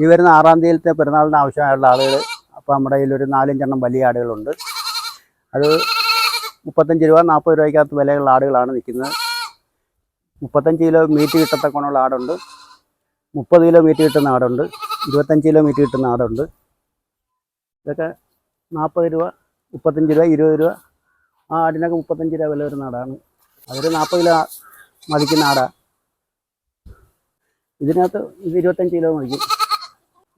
ഈ വരുന്ന ആറാം തീയതിയിലത്തെ പെരുന്നാളിന് ആവശ്യമായുള്ള ആളുകൾ അപ്പോൾ നമ്മുടെ കയ്യിൽ ഒരു നാലഞ്ചെണ്ണം വലിയ ആടുകളുണ്ട്. അത് മുപ്പത്തഞ്ച് രൂപ നാൽപ്പത് രൂപയ്ക്കകത്ത് വിലയുള്ള ആടുകളാണ് നിൽക്കുന്നത്. മുപ്പത്തഞ്ച് കിലോ മീറ്റ് കിട്ടത്തക്കണമുള്ള ആടുണ്ട്. മുപ്പത് കിലോ മീറ്റ് കിട്ടുന്ന ആടുണ്ട്. ഇരുപത്തഞ്ച് കിലോ മീറ്റ് കിട്ടുന്ന ആടുണ്ട്. ഇതൊക്കെ നാൽപ്പത് രൂപ മുപ്പത്തഞ്ച് രൂപ ഇരുപത് രൂപ. ആ ആടിനൊക്കെ മുപ്പത്തഞ്ച് രൂപ വില വരുന്ന ആടാണ്. അതൊരു നാൽപ്പത് കിലോ മതിക്കുന്ന ആടാണ് ഇതിനകത്ത് ഇത് ഇരുപത്തഞ്ച് കിലോ മതിക്കും.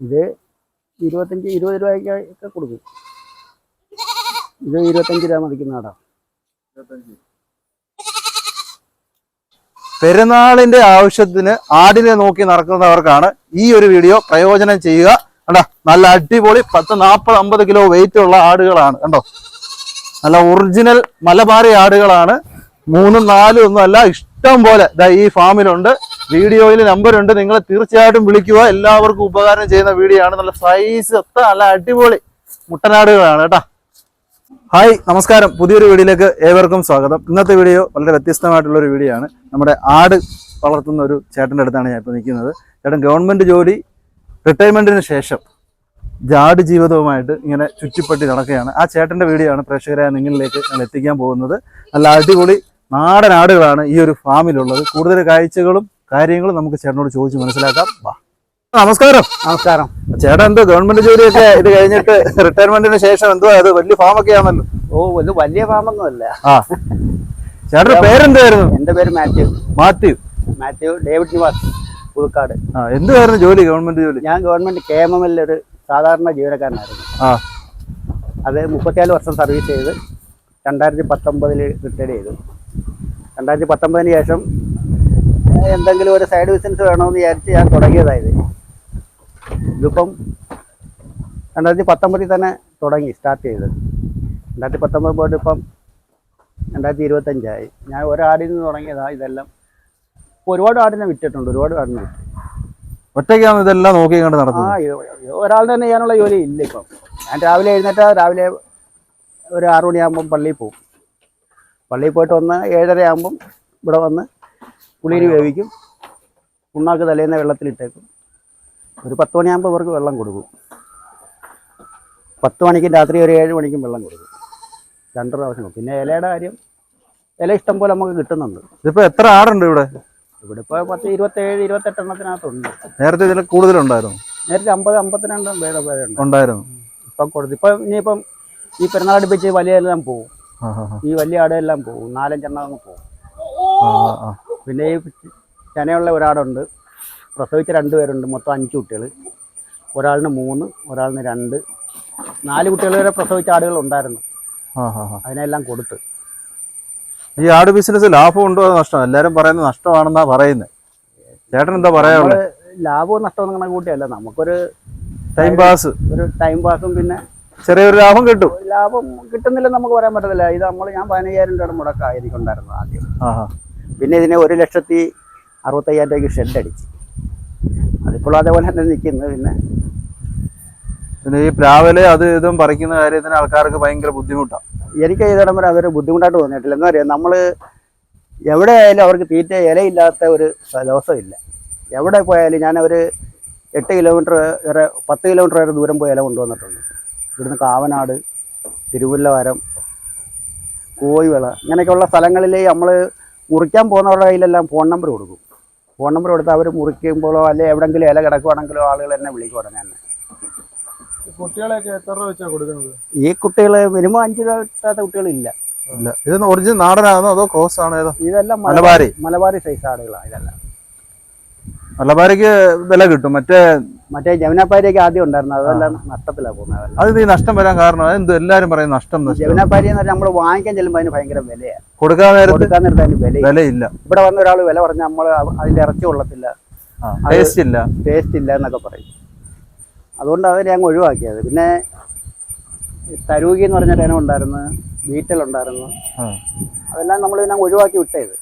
ഇത് ഇരുപത്തഞ്ച് ഇരുപത് രൂപയ്ക്കൊക്കെ കൊടുക്കും. ഇത് ഇരുപത്തഞ്ച് രൂപ മതിക്കുന്ന ആടാ പെരുന്നാളിന്റെ ആവശ്യത്തിന് ആടിനെ നോക്കി നടക്കുന്നവർക്കാണ് ഈ ഒരു വീഡിയോ പ്രയോജനം ചെയ്യുക. കണ്ടോ? നല്ല അടിപൊളി പത്ത് നാൽപ്പത് അമ്പത് കിലോ വെയിറ്റ് ഉള്ള ആടുകളാണ്. കണ്ടോ? നല്ല ഒറിജിനൽ മലബാറി ആടുകളാണ്. മൂന്നും നാലും ഒന്നും അല്ല ഇഷ്ടം പോലെ ദാ ഈ ഫാമിലുണ്ട് വീഡിയോയിൽ നമ്പർ ഉണ്ട്. നിങ്ങൾ തീർച്ചയായിട്ടും വിളിക്കുക. എല്ലാവർക്കും ഉപകാരം ചെയ്യുന്ന വീഡിയോ ആണ്. നല്ല സൈസ് ഒത്ത നല്ല അടിപൊളി മുട്ടനാടുകളാണ് കേട്ടോ. ഹായ് നമസ്കാരം. പുതിയൊരു വീഡിയോയിലേക്ക് ഏവർക്കും സ്വാഗതം. ഇന്നത്തെ വീഡിയോ വളരെ വ്യത്യസ്തമായിട്ടുള്ള ഒരു വീഡിയോ ആണ്. നമ്മുടെ ആട് വളർത്തുന്ന ഒരു ചേട്ടന്റെ അടുത്താണ് ഞാൻ ഇപ്പോൾ നിൽക്കുന്നത്. ചേട്ടൻ ഗവൺമെന്റ് ജോലി റിട്ടയർമെന്റിന് ശേഷം ജാട് ജീവിതവുമായിട്ട് ഇങ്ങനെ ചുറ്റിപ്പറ്റി നടക്കുകയാണ്. ആ ചേട്ടന്റെ വീഡിയോ ആണ് പ്രേക്ഷകരായ നിങ്ങളിലേക്ക് ഞാൻ എത്തിക്കാൻ പോകുന്നത്. നല്ല അടിപൊളി നാടൻ ആടുകളാണ് ഈ ഒരു ഫാമിലുള്ളത് കൂടുതൽ കാഴ്ചകളും കാര്യങ്ങളും നമുക്ക് ചേട്ടനോട് ചോദിച്ച് മനസ്സിലാക്കാം. നമസ്കാരം. നമസ്കാരം. ചേട്ടൻ എന്തോ ഗവൺമെന്റ് ജോലിയൊക്കെ ഇത് കഴിഞ്ഞിട്ട് റിട്ടയർമെന്റിന് ശേഷം എന്തോ അത് വലിയ ഫാമൊക്കെ ആണല്ലോ ഓ ഇത് വലിയ ഫാം ഫാമൊന്നുമല്ല. ആ. ചേട്ടന്റെ പേരെന്തായിരുന്നു? എന്റെ പേര് മാത്യു. മാത്യു. മാത്യു ഡേവിഡ് നിവാസ് പുതുക്കാട്. ആ എന്തുവായിരുന്നു ജോലി ഗവൺമെന്റ് ജോലി? ഞാൻ ഗവൺമെന്റ് കെ എം എം എല്ലിൽ ഒരു സാധാരണ ജീവനക്കാരനായിരുന്നു. ആ. അത് മുപ്പത്തിനാല് വർഷം സർവീസ് ചെയ്ത് രണ്ടായിരത്തി പത്തൊമ്പതിൽ റിട്ടയർ ചെയ്തു. രണ്ടായിരത്തി പത്തൊമ്പതിന് ശേഷം എന്തെങ്കിലും ഒരു സൈഡ് ബിസിനസ് വേണമെന്ന് വിചാരിച്ച് ഞാൻ തുടങ്ങിയതായത്. ഇതിപ്പം രണ്ടായിരത്തി പത്തൊമ്പതിൽ തന്നെ തുടങ്ങി സ്റ്റാർട്ട് ചെയ്ത് രണ്ടായിരത്തി പത്തൊമ്പത് പോയിട്ട് ഇപ്പം രണ്ടായിരത്തി ഇരുപത്തഞ്ചായി. ഞാൻ ഒരാടിൽ നിന്ന് തുടങ്ങിയതാണ് ഇതെല്ലാം. ഒരുപാട് ആടിനെ വിറ്റിട്ടുണ്ട് ഒരുപാട് ആടിനെ വിറ്റു. ഒറ്റയ്ക്കാണ് ഇതെല്ലാം നോക്കി കണ്ട് ആ നടക്കുന്നത് ഇത് ഒരാൾ തന്നെ ചെയ്യാനുള്ള ജോലി ഇല്ല ഇപ്പം. ഞാൻ രാവിലെ എഴുന്നേറ്റാ രാവിലെ ഒരു ആറു മണിയാകുമ്പം പള്ളിയിൽ പോകും പള്ളിയിൽ പോയിട്ട് വന്ന് ഏഴര ആകുമ്പം ഇവിടെ വന്ന് പുളിരി വേവിക്കും. പുണ്ണാക്ക് തലേന്ന് വെള്ളത്തിലിട്ടേക്കും. ഒരു പത്ത് മണിയാകുമ്പോൾ ഇവർക്ക് വെള്ളം കൊടുക്കും. പത്ത് മണിക്കും രാത്രി ഒരു ഏഴ് മണിക്കും വെള്ളം കൊടുക്കും. രണ്ട് പ്രാവശ്യം പിന്നെ ഇലയുടെ കാര്യം ഇല ഇഷ്ടം പോലെ നമുക്ക് കിട്ടുന്നുണ്ട്. ഇതിപ്പോ എത്ര ആടുണ്ട് ഇവിടെ? ഇവിടെ ഇപ്പോൾ പത്ത് ഇരുപത്തേഴ് ഇരുപത്തെട്ടെണ്ണത്തിനകത്തുണ്ട്. നേരത്തെ ഇതിൽ കൂടുതലുണ്ടായിരുന്നു. നേരത്തെ അമ്പത് അമ്പത്തിരണ്ട് പേരുണ്ട് ഉണ്ടായിരുന്നു. ഇപ്പം കൊടുത്തു ഇപ്പം ഇനിയിപ്പം ഈ പെരുന്നാളടുപ്പിച്ച് വലിയ എല്ലാം ആ. ഈ വലിയ ആടെല്ലാം പോകും നാലഞ്ചെണ്ണം അങ്ങ് ആ. പിന്നെ ഈ ചനയുള്ള ഒരാടുണ്ട് പ്രസവിച്ച രണ്ട് പേരുണ്ട്. മൊത്തം അഞ്ച് കുട്ടികൾ. ഒരാളിന് മൂന്ന് ഒരാളിന് രണ്ട്. നാല് കുട്ടികൾ വരെ പ്രസവിച്ച ആടുകൾ ഉണ്ടായിരുന്നു. അതിനെല്ലാം കൊടുത്ത്. ഈ ആട് ബിസിനസ് ലാഭം ഉണ്ടോ നഷ്ടം? എല്ലാവരും പറയുന്നത് നഷ്ടമാണെന്നാ പറയുന്നത് ചേട്ടൻ എന്താ പറയാനുള്ളത് ലാഭവും നഷ്ടവും കണക്ക് കൂട്ടിയല്ല. നമുക്കൊരു ടൈം പാസ് ഒരു ടൈം പാസും പിന്നെ ചെറിയൊരു ലാഭം കിട്ടും. ലാഭം കിട്ടുന്നില്ലെന്ന് നമുക്ക് പറയാൻ പറ്റത്തില്ല. ഇത് നമ്മൾ ഞാൻ പതിനയ്യായിരം രൂപയുടെ മുടക്കായിരിക്കും ഉണ്ടായിരുന്നത് ആദ്യം. പിന്നെ ഇതിനെ ഒരു ലക്ഷത്തി അറുപത്തയ്യായിരം രൂപയ്ക്ക് ഷെഡ് അടിച്ച്. അതിപ്പോഴും അതേപോലെ തന്നെ നിൽക്കുന്നത് പിന്നെ പിന്നെ ഈ പ്രാവൽ അത് ഇതും പറിക്കുന്ന കാര്യത്തിന് ആൾക്കാർക്ക് ഭയങ്കര ബുദ്ധിമുട്ടാണ് എനിക്ക് ഈ വരെ അതൊരു ബുദ്ധിമുട്ടായിട്ട് തോന്നിയിട്ടില്ല. എന്താ പറയുക നമ്മൾ എവിടെ ആയാലും അവർക്ക് തീറ്റ ഇലയില്ലാത്ത ഒരു ദിവസമില്ല. എവിടെ പോയാലും ഞാൻ ഒരു എട്ട് കിലോമീറ്റർ വരെ പത്ത് കിലോമീറ്റർ വരെ ദൂരം പോയി ഇല കൊണ്ടുവന്നിട്ടുണ്ട്. ഇവിടുന്ന് കാവനാട് തിരുവല്ലവരം കോയിവിള ഇങ്ങനെയൊക്കെയുള്ള സ്ഥലങ്ങളിൽ നമ്മൾ മുറിക്കാൻ പോകുന്നവരുടെ കയ്യിലെല്ലാം ഫോൺ നമ്പർ കൊടുക്കും. ഫോൺ നമ്പർ കൊടുത്ത് അവർ മുറിക്കുമ്പോഴോ അല്ലെങ്കിൽ എവിടെങ്കിലും ഇല കിടക്കുവാണെങ്കിലോ ആളുകൾ എന്നെ വിളിക്കും ഉടനെ തന്നെ. കുട്ടികളെയൊക്കെ എത്ര രൂപ കൊടുക്കുന്നത്? ഈ കുട്ടികൾ മിനിമം അഞ്ച് രൂപ കിട്ടാത്ത കുട്ടികളില്ല. ഇല്ല. ഇത് ഒറിജിനൽ നാടനാണോ അതോ ക്രോസ് ആണോ ഏതോ? ഇതെല്ലാം മലബാരി. മലബാരി സൈസ് ആടുകളാണ് ഇതെല്ലാം. മലബാരിക്ക് വില കിട്ടും. മറ്റേ മറ്റേ ജമുനാപ്പാരിയൊക്കെ ആദ്യം ഉണ്ടായിരുന്നു അതെല്ലാം നഷ്ടത്തിലാണ് പോകുന്നത്. അത് ഈ നഷ്ടം വരാൻ കാരണം എന്ത് എല്ലാരും പറയും നഷ്ടം ജമുനാപ്പാരി എന്ന് പറഞ്ഞാൽ നമ്മൾ വാങ്ങിക്കാൻ ചെല്ലുമ്പോൾ അതിന് ഭയങ്കര വിലയാണ് കൊടുക്കാൻ നേരത്ത് കൊടുക്കാൻ നേരത്തെ അതിന് വില വിലയില്ല. ഇവിടെ വന്ന ഒരാൾ വില പറഞ്ഞാൽ നമ്മൾ അതിന്റെ ഇറച്ചി കൊള്ളത്തില്ല. ടേസ്റ്റ് ഇല്ല. ടേസ്റ്റ് ഇല്ല എന്നൊക്കെ പറയും. അതുകൊണ്ട് അതിനെ അങ്ങ് ഒഴിവാക്കിയത്. പിന്നെ തരൂകി എന്ന് പറഞ്ഞ ഇനം ഉണ്ടായിരുന്നു. ബീറ്റൽ ഉണ്ടായിരുന്നു. അതെല്ലാം നമ്മൾ പിന്നെ ഒഴിവാക്കി വിട്ടത്.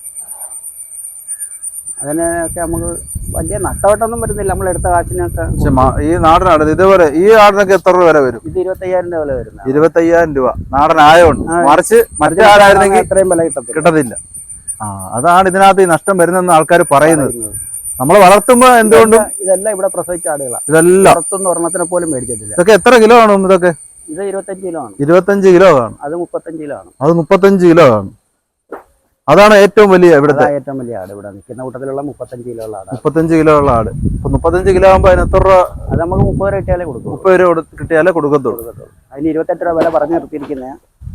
അതിനൊക്കെ നമുക്ക് വലിയ നഷ്ടമായിട്ടൊന്നും വരുന്നില്ല. നമ്മൾ എടുത്ത കാശിനൊക്കെ ഈ നാടൻ നാടനാട് ഇതുപോലെ ഈ ആടിനൊക്കെ എത്ര രൂപ വരെ വരും? ഇത് ഇരുപത്തയ്യായിരം രൂപ വരെ വരുന്നത് ഇരുപത്തയ്യായിരം രൂപ. നാടനായോണ്ട് ആയതുകൊണ്ട്. മറിച്ച് മറ്റേ ആടായിരുന്നെങ്കിൽ ഇത്രയും വില കിട്ടത്തില്ല. കിട്ടത്തില്ല. ആ അതാണ് ഇതിനകത്ത് ഈ നഷ്ടം വരുന്നെന്ന് ആൾക്കാർ പറയുന്നത്. നമ്മൾ വളർത്തുമ്പോ എന്തുകൊണ്ടും ഇതെല്ലാം ഇവിടെ പ്രസവിച്ച ആടുകളാണ് ഇതെല്ലാം. പുറത്തൊന്നും ഒരെണ്ണത്തിനെ പോലും മേടിച്ചിട്ടില്ല ഇതൊക്കെ എത്ര കിലോ ആണോ ഇതൊക്കെ? ഇത് ഇരുപത്തഞ്ച് കിലോ ആണ്. ഇരുപത്തഞ്ച് കിലോ ആണ്. അത് മുപ്പത്തഞ്ച് കിലോ ആണ്. അത് മുപ്പത്തഞ്ച് കിലോ കാണും അതാണ് ഏറ്റവും വലിയ ഇവിടുത്തെ ഏറ്റവും വലിയ ആട് ഇവിടെ നിൽക്കുന്ന കൂട്ടത്തിലുള്ള മുപ്പത്തഞ്ച് കിലോ ഉള്ള ആട് മുപ്പത്തഞ്ച് കിലോ ഉള്ള ആട്. അപ്പൊ മുപ്പത്തഞ്ച് കിലോ ആകുമ്പോ അതിന് എത്ര രൂപ അത് നമുക്ക് മുപ്പത് രൂപ കിട്ടിയാലേ കൊടുക്കും. മുപ്പത് രൂപ കിട്ടിയാലേ കൊടുക്കത്തുള്ളൂ. അതിന് ഇരുപത്തെട്ട് രൂപ വില പറഞ്ഞു നിർത്തിയിരിക്കുന്ന.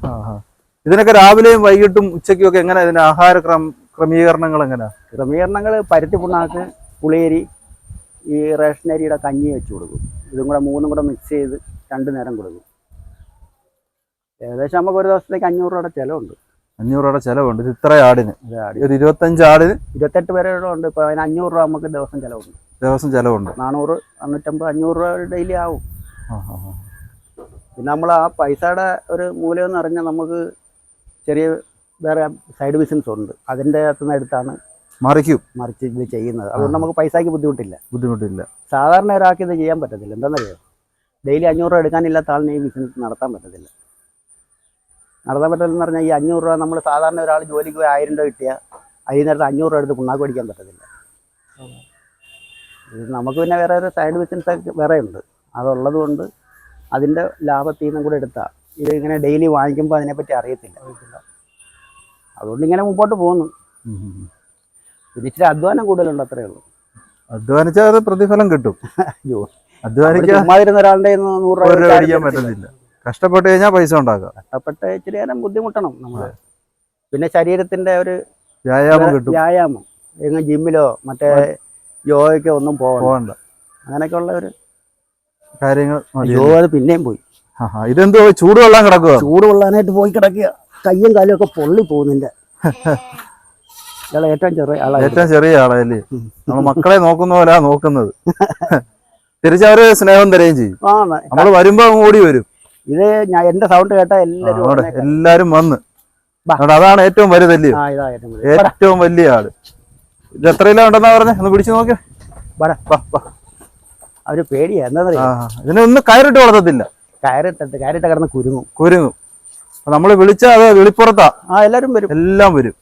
ആ, ആ. ഇതിനൊക്കെ രാവിലെയും വൈകിട്ടും ഉച്ചയ്ക്കും ഒക്കെ എങ്ങനെ ഇതിന്റെ ആഹാര ക്രമ ക്രമീകരണങ്ങൾ എങ്ങനെയാ ക്രമീകരണങ്ങൾ പരുത്തി പുണ്ണാക്ക് പുളിയരി ഈ റേഷൻ അരിയുടെ കഞ്ഞി വെച്ച് കൊടുക്കും. ഇതും കൂടെ മൂന്നും കൂടെ മിക്സ് ചെയ്ത് രണ്ടു നേരം കൊടുക്കും. ഏകദേശം നമുക്ക് ഒരു ദിവസത്തേക്ക് അഞ്ഞൂറ് രൂപയുടെ ചിലവുണ്ട്. അഞ്ഞൂറ് രൂപയുടെ ചിലവുണ്ട്. ഇത് ഇത്ര ആടിന്. ഒരു ഇരുപത്തഞ്ച് ആടിന് ഇരുപത്തെട്ട് പേരെ ഉണ്ട്. ഇപ്പൊ അതിന് അഞ്ഞൂറ് രൂപ നമുക്ക് ദിവസം ചിലവുണ്ട്. ദിവസം ചിലവുണ്ട്. നാനൂറ് അഞ്ഞൂറ്റമ്പത് അഞ്ഞൂറ് രൂപ ഡെയിലി ആവും. പിന്നെ നമ്മൾ ആ പൈസയുടെ ഒരു മൂല്യം എന്ന് പറഞ്ഞാൽ നമുക്ക് ചെറിയ വേറെ സൈഡ് ബിസിനസ് ഉണ്ട്. അതിന്റെ അകത്തുനിന്ന് എടുത്താണ് മറിക്കും. മറിച്ച് ഇത് ചെയ്യുന്നത്. അതുകൊണ്ട് നമുക്ക് പൈസയ്ക്ക് ബുദ്ധിമുട്ടില്ല. ബുദ്ധിമുട്ടില്ല. സാധാരണ ഒരാൾക്ക് ഇത് ചെയ്യാൻ പറ്റത്തില്ല. എന്താണെന്നറിയോ? ഡെയിലി അഞ്ഞൂറ് രൂപ എടുക്കാനില്ലാത്ത ആളിനെ ഈ ബിസിനസ് നടത്താൻ പറ്റത്തില്ല. നടത്താൻ എന്ന് പറഞ്ഞാൽ ഈ അഞ്ഞൂറ് രൂപ നമ്മൾ സാധാരണ ഒരാൾ ജോലിക്ക് പോയി ആയിരം രൂപ കിട്ടിയ അതിൽ നേരത്തെ അഞ്ഞൂറ് രൂപ എടുത്ത് പുണ്ണാക്ക് പഠിക്കാൻ പറ്റത്തില്ല. ഇത് നമുക്ക് പിന്നെ വേറെ ഒരു സൈഡ് ബിസിനസ് ഒക്കെ വേറെ ഉണ്ട്. അതുള്ളത് കൊണ്ട് അതിന്റെ ലാഭത്തിൽ നിന്നും കൂടെ എടുത്താൽ ഇത് ഇങ്ങനെ ഡെയിലി വാങ്ങിക്കുമ്പോൾ അതിനെപ്പറ്റി അറിയത്തില്ല. അതുകൊണ്ട് ഇങ്ങനെ മുമ്പോട്ട് പോകുന്നു. പിന്നെ ഇച്ചിരി അധ്വാനം കൂടുതലുണ്ട് അത്രേ ഉള്ളൂ. അധ്വാനിച്ചാൽ അത് പ്രതിഫലം കിട്ടും. അധ്വാനിക്കാൻ ചുമ്മാതിരുന്ന ഒരാളുടെ നൂറ് രൂപ പറ്റത്തില്ല. കഷ്ടപ്പെട്ട് കഴിഞ്ഞാൽ പൈസ ഉണ്ടാക്കുക. കഷ്ടപ്പെട്ട് ഇച്ചിരി നേരം ബുദ്ധിമുട്ടണം നമ്മൾ പിന്നെ ശരീരത്തിന്റെ ഒരു വ്യായാമം കിട്ടും. വ്യായാമം. എങ്ങും ജിമ്മിലോ മറ്റേ യോഗയ്ക്കോ ഒന്നും പോകണ്ട അങ്ങനെയൊക്കെ ഉള്ള ഒരു കാര്യങ്ങൾ. യോഗ പിന്നെയും പോയി. ഇതെന്തോ ചൂടുവെള്ളം കിടക്കുക ചൂട് കൊള്ളാനായിട്ട് പോയി കിടക്കുക. കയ്യും കാലും ഒക്കെ പൊള്ളി പോകുന്നില്ല ഏറ്റവും ചെറിയ ആളാണ് ഏറ്റവും ചെറിയ ആളല്ലേ? നമ്മൾ മക്കളെ നോക്കുന്ന പോലെ നോക്കുന്നത്. തിരിച്ചവര് സ്നേഹം തരുകയും ചെയ്യും. നമ്മൾ വരുമ്പോ ഓടി വരും. ഇത് ഞാൻ എന്റെ സൗണ്ട് കേട്ടാ എല്ലാരും എല്ലാരും വന്ന്. അതാണ് ഏറ്റവും വലുതല്ലേ ഏറ്റവും വലിയ. ആൾ. ഇത് എത്ര കിലോ ഉണ്ടെന്നാ പറഞ്ഞ? ഒന്ന് പിടിച്ചു നോക്കിയോ. അവർ പേടിയാ എന്താ ഇതിനെ ഇതിനൊന്നും കയറിട്ട് വളർത്തത്തില്ല. കയറിട്ടിട്ട് കയറിട്ട് കിടന്ന് കുരുങ്ങും. കുരുങ്ങും. നമ്മൾ വിളിച്ചാ അത് വെളിപ്പുറത്താ. ആ എല്ലാരും വരും. എല്ലാം വരും.